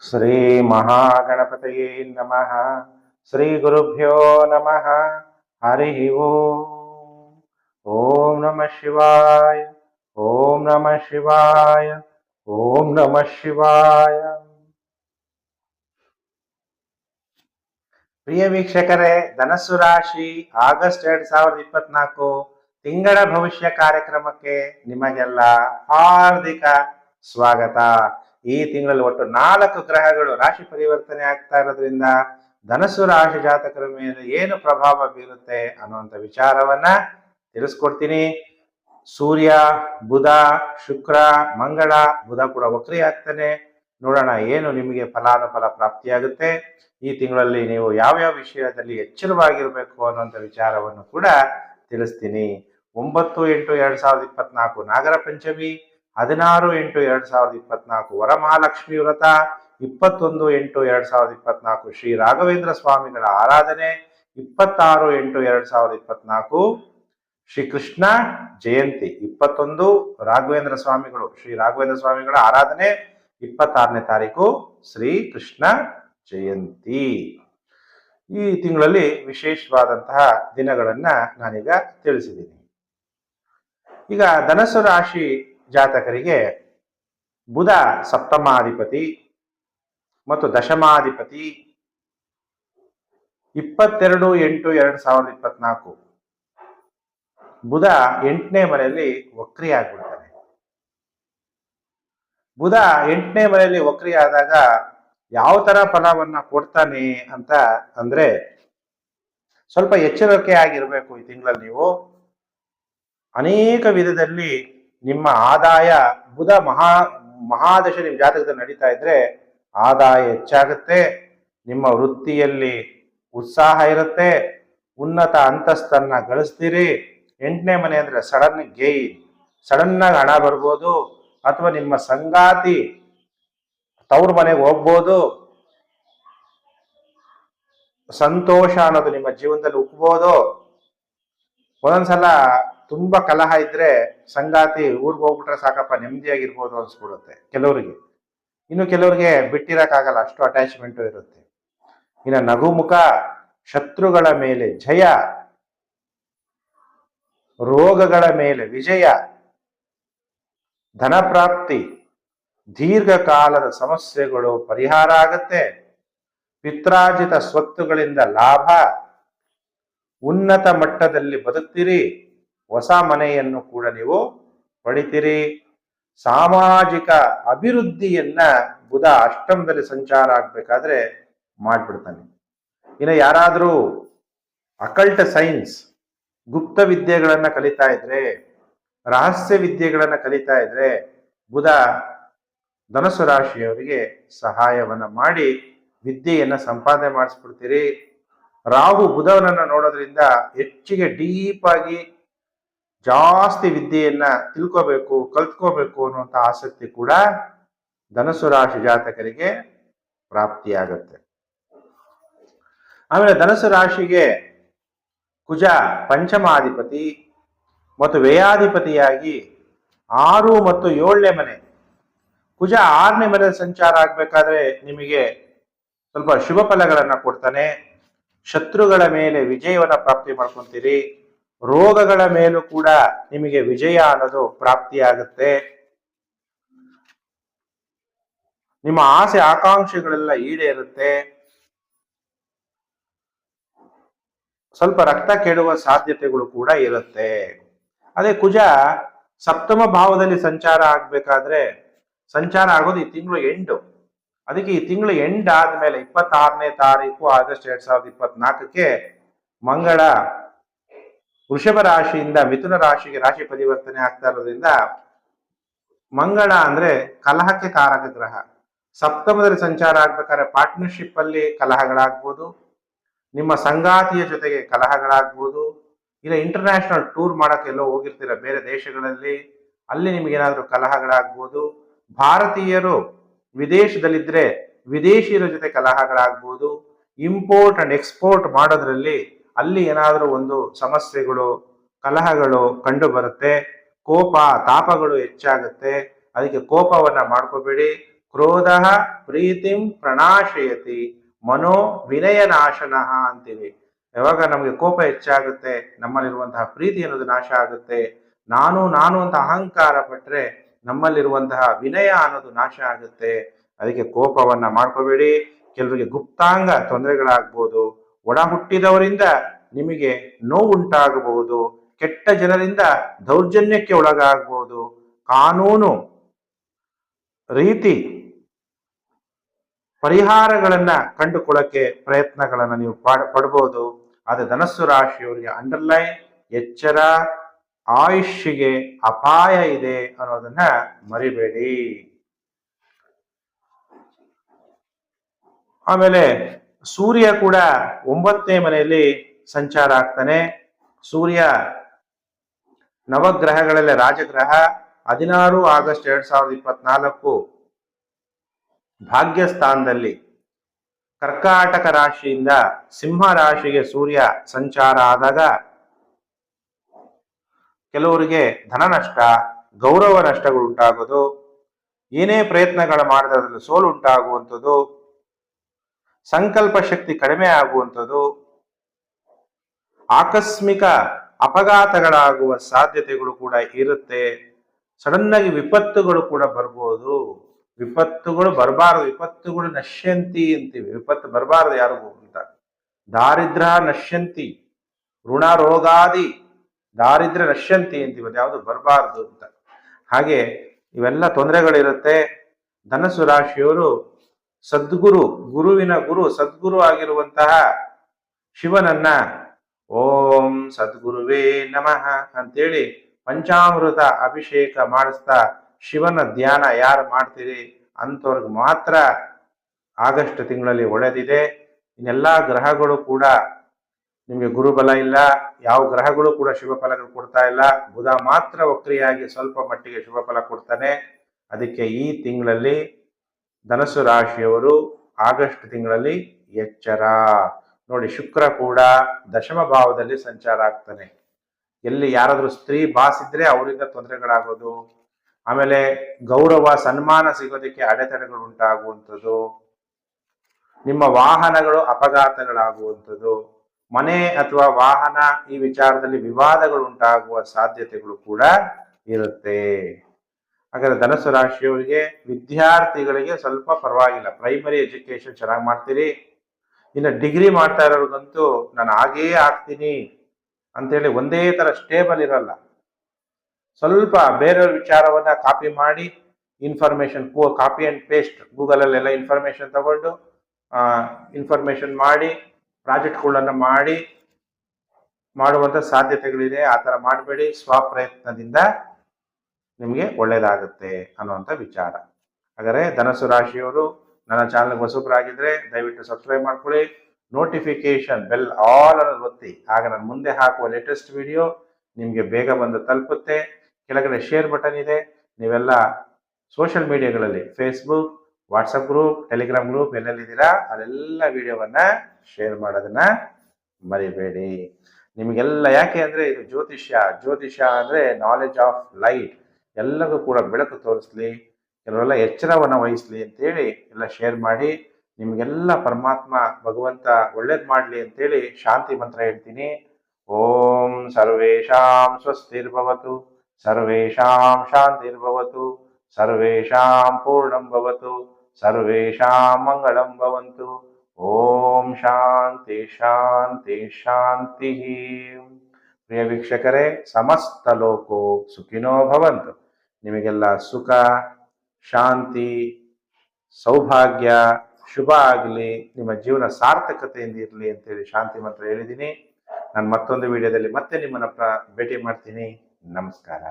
ಶ್ರೀ ಮಹಾಗಣಪತಯೇ ನಮಃ. ಶ್ರೀ ಗುರುಭ್ಯೋ ನಮಃ. ಹರಿ ಓಂ. ಓಂ ನಮಃ ಶಿವಾಯ. ಓಂ ನಮಃ ಶಿವಾಯ. ಓಂ ನಮಃ ಶಿವಾಯ. ಪ್ರಿಯ ವೀಕ್ಷಕರೇ, ಧನಸ್ಸು ರಾಶಿ ಆಗಸ್ಟ್ ಎರಡ್ ಸಾವಿರದ ಇಪ್ಪತ್ನಾಲ್ಕು ತಿಂಗಳ ಭವಿಷ್ಯ ಕಾರ್ಯಕ್ರಮಕ್ಕೆ ನಿಮಗೆಲ್ಲ ಹಾರ್ದಿಕ ಸ್ವಾಗತ. ಈ ತಿಂಗಳಲ್ಲಿ ಒಟ್ಟು ನಾಲ್ಕು ಗ್ರಹಗಳು ರಾಶಿ ಪರಿವರ್ತನೆ ಆಗ್ತಾ ಇರೋದ್ರಿಂದ ಧನಸ್ಸು ರಾಶಿ ಜಾತಕರ ಮೇಲೆ ಏನು ಪ್ರಭಾವ ಬೀರುತ್ತೆ ಅನ್ನುವಂಥ ವಿಚಾರವನ್ನ ತಿಳಿಸ್ಕೊಡ್ತೀನಿ. ಸೂರ್ಯ, ಬುಧ, ಶುಕ್ರ, ಮಂಗಳ, ಬುಧ ಕೂಡ ವಕ್ರಿ ಆಗ್ತಾನೆ. ನೋಡೋಣ ಏನು ನಿಮಗೆ ಫಲಾನುಫಲ ಪ್ರಾಪ್ತಿಯಾಗುತ್ತೆ. ಈ ತಿಂಗಳಲ್ಲಿ ನೀವು ಯಾವ್ಯಾವ ವಿಷಯದಲ್ಲಿ ಎಚ್ಚರವಾಗಿರಬೇಕು ಅನ್ನುವಂಥ ವಿಚಾರವನ್ನು ಕೂಡ ತಿಳಿಸ್ತೀನಿ. ಒಂಬತ್ತು ಎಂಟು ಎರಡ್ ಸಾವಿರದ ಇಪ್ಪತ್ನಾಲ್ಕು ನಾಗರ ಪಂಚಮಿ. ಹದಿನಾರು ಎಂಟು ಎರಡ್ ಸಾವಿರದ ಇಪ್ಪತ್ನಾಲ್ಕು ವರಮಹಾಲಕ್ಷ್ಮಿ ವ್ರತ, ಇಪ್ಪತ್ತೊಂದು ಎಂಟು ಎರಡ್ ಸಾವಿರದ ಇಪ್ಪತ್ನಾಲ್ಕು ಶ್ರೀ ರಾಘವೇಂದ್ರ ಸ್ವಾಮಿಗಳ ಆರಾಧನೆ, ಇಪ್ಪತ್ತಾರು ಎಂಟು ಎರಡ್ ಸಾವಿರದ ಇಪ್ಪತ್ನಾಲ್ಕು ಶ್ರೀ ಕೃಷ್ಣ ಜಯಂತಿ, ಇಪ್ಪತ್ತೊಂದು ರಾಘವೇಂದ್ರ ಸ್ವಾಮಿಗಳು ಶ್ರೀ ರಾಘವೇಂದ್ರ ಸ್ವಾಮಿಗಳ ಆರಾಧನೆ, ಇಪ್ಪತ್ತಾರನೇ ತಾರೀಕು ಶ್ರೀ ಕೃಷ್ಣ ಜಯಂತಿ. ಈ ತಿಂಗಳಲ್ಲಿ ವಿಶೇಷವಾದಂತಹ ದಿನಗಳನ್ನ ನಾನೀಗ ತಿಳಿಸಿದ್ದೀನಿ. ಈಗ ಧನಸ್ಸು ರಾಶಿ ಜಾತಕರಿಗೆ ಬುಧ ಸಪ್ತಮಾಧಿಪತಿ ಮತ್ತು ದಶಮಾಧಿಪತಿ ಇಪ್ಪತ್ತೆರಡು ಎಂಟು ಎರಡು ಸಾವಿರದ ಇಪ್ಪತ್ನಾಲ್ಕು. ಬುಧ ಎಂಟನೇ ಮನೆಯಲ್ಲಿ ವಕ್ರಿ ಆಗ್ಬಿಡ್ತಾನೆ ಬುಧ ಎಂಟನೇ ಮನೆಯಲ್ಲಿ ವಕ್ರಿ ಆದಾಗ ಯಾವ ತರ ಫಲವನ್ನ ಕೊಡ್ತಾನೆ ಅಂತ ಅಂದ್ರೆ ಸ್ವಲ್ಪ ಎಚ್ಚರಿಕೆ ಆಗಿರ್ಬೇಕು ಈ ತಿಂಗಳಲ್ಲಿ ನೀವು. ಅನೇಕ ವಿಧದಲ್ಲಿ ನಿಮ್ಮ ಆದಾಯ ಬುಧ ಮಹಾ, ಮಹಾದಶ ನಿಮ್ಮ ಜಾತಕದಲ್ಲಿ ನಡೀತಾ ಇದ್ರೆ ಆದಾಯ ಹೆಚ್ಚಾಗುತ್ತೆ, ನಿಮ್ಮ ವೃತ್ತಿಯಲ್ಲಿ ಉತ್ಸಾಹ ಇರುತ್ತೆ, ಉನ್ನತ ಅಂತಸ್ತನ್ನ ಗಳಿಸ್ತೀರಿ. ಎಂಟನೇ ಮನೆ ಅಂದ್ರೆ ಸಡನ್ ಗೇಯ್ನ್ ಸಡನ್ ಆಗಿ ಹಣ ಬರ್ಬೋದು, ಅಥವಾ ನಿಮ್ಮ ಸಂಗಾತಿ ತವ್ರ ಮನೆಗೆ ಹೋಗ್ಬೋದು. ಸಂತೋಷ ಅನ್ನೋದು ನಿಮ್ಮ ಜೀವನದಲ್ಲಿ ಉಕ್ಬೋದು. ಒಂದೊಂದ್ಸಲ ತುಂಬಾ ಕಲಹ ಇದ್ರೆ ಸಂಗಾತಿ ಊರ್ಗ್ ಹೋಗ್ಬಿಟ್ರೆ ಸಾಕಪ್ಪ, ನೆಮ್ಮದಿಯಾಗಿರ್ಬೋದು ಅನ್ಸ್ಬಿಡುತ್ತೆ ಕೆಲವರಿಗೆ. ಇನ್ನು ಕೆಲವರಿಗೆ ಬಿಟ್ಟಿರಕ್ಕಾಗಲ್ಲ, ಅಷ್ಟು ಅಟ್ಯಾಚ್ಮೆಂಟು ಇರುತ್ತೆ. ಇನ್ನು ನಗುಮುಖ ಶತ್ರುಗಳ ಮೇಲೆ, ಜಯ ರೋಗಗಳ ಮೇಲೆ, ವಿಜಯ ಧನಪ್ರಾಪ್ತಿ, ದೀರ್ಘಕಾಲದ ಸಮಸ್ಯೆಗಳು, ಪರಿಹಾರ ಆಗತ್ತೆ. ಪಿತ್ರಾರ್ಜಿತ ಸ್ವತ್ತುಗಳಿಂದ ಲಾಭ. ಉನ್ನತ ಮಟ್ಟದಲ್ಲಿ ಬದುಕ್ತೀರಿ. ಹೊಸ ಮನೆಯನ್ನು ಕೂಡ ನೀವು ಪಡಿತೀರಿ. ಸಾಮಾಜಿಕ ಅಭಿವೃದ್ಧಿಯನ್ನ ಬುಧ ಅಷ್ಟಮದಲ್ಲಿ ಸಂಚಾರ ಆಗ್ಬೇಕಾದ್ರೆ ಮಾಡ್ಬಿಡ್ತಾನೆ. ಇನ್ನು ಯಾರಾದರೂ ಅಕಲ್ಟ್ ಸೈನ್ಸ್, ಗುಪ್ತ ವಿದ್ಯೆಗಳನ್ನ ಕಲಿತಾ ಇದ್ರೆ, ರಹಸ್ಯ ವಿದ್ಯೆಗಳನ್ನ ಕಲಿತಾ ಇದ್ರೆ ಬುಧ ಧನಸು ರಾಶಿಯವರಿಗೆ ಸಹಾಯವನ್ನ ಮಾಡಿ ವಿದ್ಯೆಯನ್ನ ಸಂಪಾದನೆ ಮಾಡಿಸ್ಬಿಡ್ತೀರಿ. ರಾಹು ಬುಧವನನ್ನು ನೋಡೋದ್ರಿಂದ ಹೆಚ್ಚಿಗೆ ಡೀಪ್ ಆಗಿ ಜಾಸ್ತಿ ವಿದ್ಯೆಯನ್ನ ತಿಳ್ಕೋಬೇಕು, ಕಲ್ತ್ಕೋಬೇಕು ಅನ್ನುವಂಥ ಆಸಕ್ತಿ ಕೂಡ ಧನಸ್ಸು ರಾಶಿ ಜಾತಕರಿಗೆ ಪ್ರಾಪ್ತಿಯಾಗತ್ತೆ. ಆಮೇಲೆ ಧನಸ್ಸು ರಾಶಿಗೆ ಕುಜ ಪಂಚಮಾಧಿಪತಿ ಮತ್ತು ವ್ಯಯಾಧಿಪತಿಯಾಗಿ ಆರು ಮತ್ತು ಏಳನೇ ಮನೆ. ಕುಜ ಆರನೇ ಮನೆ ಸಂಚಾರ ಆಗ್ಬೇಕಾದ್ರೆ ನಿಮಗೆ ಸ್ವಲ್ಪ ಶುಭ ಫಲಗಳನ್ನ ಕೊಡ್ತಾನೆ. ಶತ್ರುಗಳ ಮೇಲೆ ವಿಜಯವನ್ನ ಪ್ರಾಪ್ತಿ ಮಾಡ್ಕೊಂತೀರಿ. ರೋಗಗಳ ಮೇಲೂ ಕೂಡ ನಿಮಗೆ ವಿಜಯ ಅನ್ನೋದು ಪ್ರಾಪ್ತಿಯಾಗುತ್ತೆ. ನಿಮ್ಮ ಆಸೆ, ಆಕಾಂಕ್ಷೆಗಳೆಲ್ಲ ಈಡೇರುತ್ತೆ. ಸ್ವಲ್ಪ ರಕ್ತ ಕೆಡುವ ಸಾಧ್ಯತೆಗಳು ಕೂಡ ಇರುತ್ತೆ. ಅದೇ ಕುಜ ಸಪ್ತಮ ಭಾವದಲ್ಲಿ ಸಂಚಾರ ಆಗ್ಬೇಕಾದ್ರೆ ಸಂಚಾರ ಆಗೋದು ಈ ತಿಂಗಳು ಎಂಟು. ಅದಕ್ಕೆ ಈ ತಿಂಗಳು ಎಂಡ್ ಆದ್ಮೇಲೆ ಇಪ್ಪತ್ತಾರನೇ ತಾರೀಕು ಆಗಸ್ಟ್ ಎರಡ್ ಸಾವಿರದ ಇಪ್ಪತ್ನಾಲ್ಕಕ್ಕೆ ಮಂಗಳ ವೃಷಭ ರಾಶಿಯಿಂದ ಮಿಥುನ ರಾಶಿಗೆ ರಾಶಿ ಪರಿವರ್ತನೆ ಆಗ್ತಾ ಇರೋದ್ರಿಂದ ಮಂಗಳ ಅಂದ್ರೆ ಕಲಹಕ್ಕೆ ಕಾರಕ ಗ್ರಹ. ಸಪ್ತಮದಲ್ಲಿ ಸಂಚಾರ ಆಗ್ಬೇಕಾದ್ರೆ ಪಾರ್ಟ್ನರ್ಶಿಪ್ ಅಲ್ಲಿ ಕಲಹಗಳಾಗ್ಬೋದು. ನಿಮ್ಮ ಸಂಗಾತಿಯ ಜೊತೆಗೆ ಕಲಹಗಳಾಗ್ಬೋದು. ಇಲ್ಲ ಇಂಟರ್ನ್ಯಾಷನಲ್ ಟೂರ್ ಮಾಡಕ್ಕೆ ಎಲ್ಲೋ ಹೋಗಿರ್ತೀರ ಬೇರೆ ದೇಶಗಳಲ್ಲಿ, ಅಲ್ಲಿ ನಿಮಗೇನಾದರೂ ಕಲಹಗಳಾಗ್ಬೋದು. ಭಾರತೀಯರು ವಿದೇಶದಲ್ಲಿದ್ರೆ ವಿದೇಶಿಯರ ಜೊತೆ ಕಲಹಗಳಾಗ್ಬೋದು. ಇಂಪೋರ್ಟ್ ಅಂಡ್ ಎಕ್ಸ್ಪೋರ್ಟ್ ಮಾಡೋದ್ರಲ್ಲಿ ಅಲ್ಲಿ ಏನಾದರೂ ಒಂದು ಸಮಸ್ಯೆಗಳು, ಕಲಹಗಳು ಕಂಡು ಬರುತ್ತೆ ಕೋಪ, ತಾಪಗಳು ಹೆಚ್ಚಾಗುತ್ತೆ, ಅದಕ್ಕೆ ಕೋಪವನ್ನ ಮಾಡ್ಕೋಬೇಡಿ. ಕ್ರೋಧ ಪ್ರೀತಿಂ ಪ್ರಣಾಶಯತಿ ಮನೋ ವಿನಯ ನಾಶನಃ ಅಂತೀವಿ. ಯಾವಾಗ ನಮಗೆ ಕೋಪ ಹೆಚ್ಚಾಗುತ್ತೆ, ನಮ್ಮಲ್ಲಿರುವಂತಹ ಪ್ರೀತಿ ಅನ್ನೋದು ನಾಶ ಆಗುತ್ತೆ. ನಾನು ನಾನು ಅಂತ ಅಹಂಕಾರ ಪಟ್ರೆ ನಮ್ಮಲ್ಲಿರುವಂತಹ ವಿನಯ ಅನ್ನೋದು ನಾಶ ಆಗುತ್ತೆ. ಅದಕ್ಕೆ ಕೋಪವನ್ನ ಮಾಡ್ಕೋಬೇಡಿ. ಕೆಲವರಿಗೆ ಗುಪ್ತಾಂಗ ತೊಂದರೆಗಳಾಗ್ಬೋದು. ಒಡ ಹುಟ್ಟಿದವರಿಂದ ನಿಮಗೆ ನೋವುಂಟಾಗಬಹುದು, ಕೆಟ್ಟ ಜನರಿಂದ ದೌರ್ಜನ್ಯಕ್ಕೆ ಒಳಗಾಗಬಹುದು. ಕಾನೂನು, ರೀತಿ, ಪರಿಹಾರಗಳನ್ನ ಕಂಡುಕೊಳ್ಳಕ್ಕೆ ಪ್ರಯತ್ನಗಳನ್ನ ನೀವು ಪಡ, ಪಡ್ಬೋದು. ಆದ್ರೆ ಧನಸ್ಸು ರಾಶಿಯವರಿಗೆ ಅಂಡರ್ಲೈನ್ ಎಚ್ಚರ ಆಯುಷ್ಯಗೆ ಅಪಾಯ ಇದೆ ಅನ್ನೋದನ್ನ ಮರಿಬೇಡಿ. ಆಮೇಲೆ ಸೂರ್ಯ ಕೂಡ ಒಂಬತ್ತನೇ ಮನೆಯಲ್ಲಿ ಸಂಚಾರ ಆಗ್ತಾನೆ. ಸೂರ್ಯ ನವಗ್ರಹಗಳಲ್ಲಿ ರಾಜಗ್ರಹ ಹದಿನಾರು ಆಗಸ್ಟ್ ಎರಡ್ ಸಾವಿರದ ಇಪ್ಪತ್ನಾಲ್ಕು ಭಾಗ್ಯಸ್ಥಾನದಲ್ಲಿ ಕರ್ಕಾಟಕ ರಾಶಿಯಿಂದ ಸಿಂಹ ರಾಶಿಗೆ ಸೂರ್ಯ ಸಂಚಾರ ಆದಾಗ ಕೆಲವರಿಗೆ ಧನ ನಷ್ಟ, ಗೌರವ ನಷ್ಟಗಳು ಉಂಟಾಗೋದು ಏನೇ ಪ್ರಯತ್ನಗಳು ಮಾಡಿದ್ರೆ ಸೋಲು ಉಂಟಾಗುವಂಥದ್ದು ಸಂಕಲ್ಪ ಶಕ್ತಿ ಕಡಿಮೆ ಆಗುವಂಥದ್ದು ಆಕಸ್ಮಿಕ ಅಪಘಾತಗಳಾಗುವ ಸಾಧ್ಯತೆಗಳು ಕೂಡ ಇರುತ್ತೆ. ಸಡನ್ ಆಗಿ ವಿಪತ್ತುಗಳು ಕೂಡ ಬರ್ಬೋದು. ವಿಪತ್ತುಗಳು ಬರಬಾರದು. ವಿಪತ್ತುಗಳು ನಶ್ಯಂತಿ ಅಂತೀವಿ. ವಿಪತ್ತು ಬರಬಾರದು ಯಾರಿಗೂ ಅಂತ. ದಾರಿದ್ರ ನಶ್ಯಂತಿ, ಋಣ ರೋಗಾದಿ, ದಾರಿದ್ರ ನಶ್ಯಂತಿ ಅಂತೀವಿ. ಯಾವುದು ಬರಬಾರದು ಅಂತ. ಹಾಗೆ ಇವೆಲ್ಲ ತೊಂದರೆಗಳಿರುತ್ತೆ. ಧನಸು ರಾಶಿಯವರು ಸದ್ಗುರು, ಗುರುವಿನ ಗುರು, ಸದ್ಗುರು ಆಗಿರುವಂತಹ ಶಿವನನ್ನ ಓಂ ಸದ್ಗುರುವೇ ನಮಃ ಅಂತೇಳಿ ಪಂಚಾಮೃತ ಅಭಿಷೇಕ ಮಾಡಿಸ್ತಾ ಶಿವನ ಧ್ಯಾನ ಯಾರು ಮಾಡ್ತೀರಿ ಅಂಥವ್ರಿಗೆ ಮಾತ್ರ ಆಗಸ್ಟ್ ತಿಂಗಳಲ್ಲಿ ಒಳ್ಳೆದಿದೆ. ಇನ್ನೆಲ್ಲ ಗ್ರಹಗಳು ಕೂಡ ನಿಮಗೆ ಗುರುಬಲ ಇಲ್ಲ, ಯಾವ ಗ್ರಹಗಳು ಕೂಡ ಶುಭ ಫಲಗಳು ಕೊಡ್ತಾ ಇಲ್ಲ. ಬುಧ ಮಾತ್ರ ವಕ್ರಿಯಾಗಿ ಸ್ವಲ್ಪ ಮಟ್ಟಿಗೆ ಶುಭ ಫಲ ಕೊಡ್ತಾನೆ. ಅದಕ್ಕೆ ಈ ತಿಂಗಳಲ್ಲಿ ಧನಸ್ಸು ರಾಶಿಯವರು ಆಗಸ್ಟ್ ತಿಂಗಳಲ್ಲಿ ಎಚ್ಚರ. ನೋಡಿ, ಶುಕ್ರ ಕೂಡ ದಶಮ ಭಾವದಲ್ಲಿ ಸಂಚಾರ ಆಗ್ತಾನೆ. ಎಲ್ಲಿ ಯಾರಾದರೂ ಸ್ತ್ರೀ ಬಾಸ್ ಇದ್ರೆ ಅವರಿಂದ ತೊಂದರೆಗಳಾಗೋದು. ಆಮೇಲೆ ಗೌರವ, ಸನ್ಮಾನ ಸಿಗೋದಕ್ಕೆ ಅಡೆತಡೆಗಳು ಉಂಟಾಗುವಂಥದ್ದು. ನಿಮ್ಮ ವಾಹನಗಳು ಅಪಘಾತಗಳಾಗುವಂಥದ್ದು. ಮನೆ ಅಥವಾ ವಾಹನ ಈ ವಿಚಾರದಲ್ಲಿ ವಿವಾದಗಳು ಉಂಟಾಗುವ ಸಾಧ್ಯತೆಗಳು ಕೂಡ ಇರುತ್ತೆ. ಹಾಗಾದ್ರೆ ಧನಸ್ಸು ರಾಶಿಯವರಿಗೆ ವಿದ್ಯಾರ್ಥಿಗಳಿಗೆ ಸ್ವಲ್ಪ ಪರವಾಗಿಲ್ಲ. ಪ್ರೈಮರಿ ಎಜುಕೇಶನ್ ಚೆನ್ನಾಗಿ ಮಾಡ್ತೀರಿ. ಇನ್ನು ಡಿಗ್ರಿ ಮಾಡ್ತಾ ಇರೋರಿಗಂತೂ ನಾನು ಹಾಗೇ ಆಗ್ತೀನಿ ಅಂತೇಳಿ ಒಂದೇ ತರ ಸ್ಟೇಬಲ್ ಇರಲ್ಲ. ಸ್ವಲ್ಪ ಬೇರೆಯವ್ರ ವಿಚಾರವನ್ನ ಕಾಪಿ ಮಾಡಿ ಇನ್ಫಾರ್ಮೇಶನ್ ಕಾಪಿ ಅಂಡ್ ಪೇಸ್ಟ್ ಗೂಗಲಲ್ಲೆಲ್ಲ ಇನ್ಫಾರ್ಮೇಶನ್ ತಗೊಂಡು ಇನ್ಫಾರ್ಮೇಶನ್ ಮಾಡಿ ಪ್ರಾಜೆಕ್ಟ್ಗಳನ್ನು ಮಾಡಿ, ಮಾಡುವಂತ ಸಾಧ್ಯತೆಗಳಿದೆ. ಆ ಥರ ಮಾಡಬೇಡಿ. ಸ್ವಪ್ರಯತ್ನದಿಂದ ನಿಮಗೆ ಒಳ್ಳೆಯದಾಗುತ್ತೆ ಅನ್ನುವಂಥ ವಿಚಾರ. ಹಾಗಾದರೆ ಧನಸ್ಸು ರಾಶಿಯವರು ನನ್ನ ಚಾನಲ್ಗೆ ಹೊಸಬ್ರಾಗಿದ್ದರೆ ದಯವಿಟ್ಟು ಸಬ್ಸ್ಕ್ರೈಬ್ ಮಾಡ್ಕೊಳ್ಳಿ. ನೋಟಿಫಿಕೇಶನ್ ಬೆಲ್ ಆಲ್ ಅನ್ನೋದು ಒತ್ತಿ. ಆಗ ನಾನು ಮುಂದೆ ಹಾಕುವ ಲೇಟೆಸ್ಟ್ ವಿಡಿಯೋ ನಿಮಗೆ ಬೇಗ ಬಂದು ತಲುಪುತ್ತೆ. ಕೆಳಗಡೆ ಶೇರ್ ಬಟನ್ ಇದೆ. ನೀವೆಲ್ಲ social ಮೀಡಿಯಾಗಳಲ್ಲಿ Facebook WhatsApp group Telegram group ಎಲ್ಲೆಲ್ಲಿದ್ದೀರಾ ಅಲ್ಲೆಲ್ಲ ವಿಡಿಯೋವನ್ನು ಶೇರ್ ಮಾಡೋದನ್ನ ಮರಿಬೇಡಿ. ನಿಮಗೆಲ್ಲ ಯಾಕೆ ಅಂದರೆ ಇದು ಜ್ಯೋತಿಷ್ಯ. ಜ್ಯೋತಿಷ್ಯ ಅಂದರೆ ನಾಲೆಜ್ ಆಫ್ ಲೈಟ್ ಎಲ್ಲರಿಗೂ ಕೂಡ ಬೆಳಕು ತೋರಿಸ್ಲಿ, ಕೆಲವೆಲ್ಲ ಎಚ್ಚರವನ್ನು ವಹಿಸ್ಲಿ ಅಂತೇಳಿ ಎಲ್ಲ ಶೇರ್ ಮಾಡಿ, ನಿಮಗೆಲ್ಲ ಪರಮಾತ್ಮ ಭಗವಂತ ಒಳ್ಳೇದು ಮಾಡಲಿ ಅಂತೇಳಿ ಶಾಂತಿ ಮಂತ್ರ ಹೇಳ್ತೀನಿ. ಓಂ ಸರ್ವೇಶಾಂ ಸ್ವಸ್ತಿರ್ಭವತು ಸರ್ವೇಶಾಂ ಶಾಂತಿರ್ಭವತು ಸರ್ವೇಶಾಂ ಪೂರ್ಣಂ ಭವತು ಸರ್ವೇಶಾಂ ಮಂಗಳಂ ಭವಂತು. ಓಂ ಶಾಂತಿ ಶಾಂತಿ ಶಾಂತಿ. ಪ್ರಿಯ ವೀಕ್ಷಕರೇ, ಸಮಸ್ತ ಲೋಕೋ ಸುಖಿನೋ ಭವಂತು. ನಿಮಗೆಲ್ಲ ಸುಖ, ಶಾಂತಿ, ಸೌಭಾಗ್ಯ, ಶುಭ ಆಗಲಿ, ನಿಮ್ಮ ಜೀವನ ಸಾರ್ಥಕತೆಯಿಂದ ಇರಲಿ ಅಂತೇಳಿ ಶಾಂತಿ ಮಂತ್ರ ಹೇಳಿದ್ದೀನಿ. ನಾನು ಮತ್ತೊಂದು ವಿಡಿಯೋದಲ್ಲಿ ಮತ್ತೆ ನಿಮ್ಮನ್ನ ಭೇಟಿ ಮಾಡ್ತೀನಿ. ನಮಸ್ಕಾರ.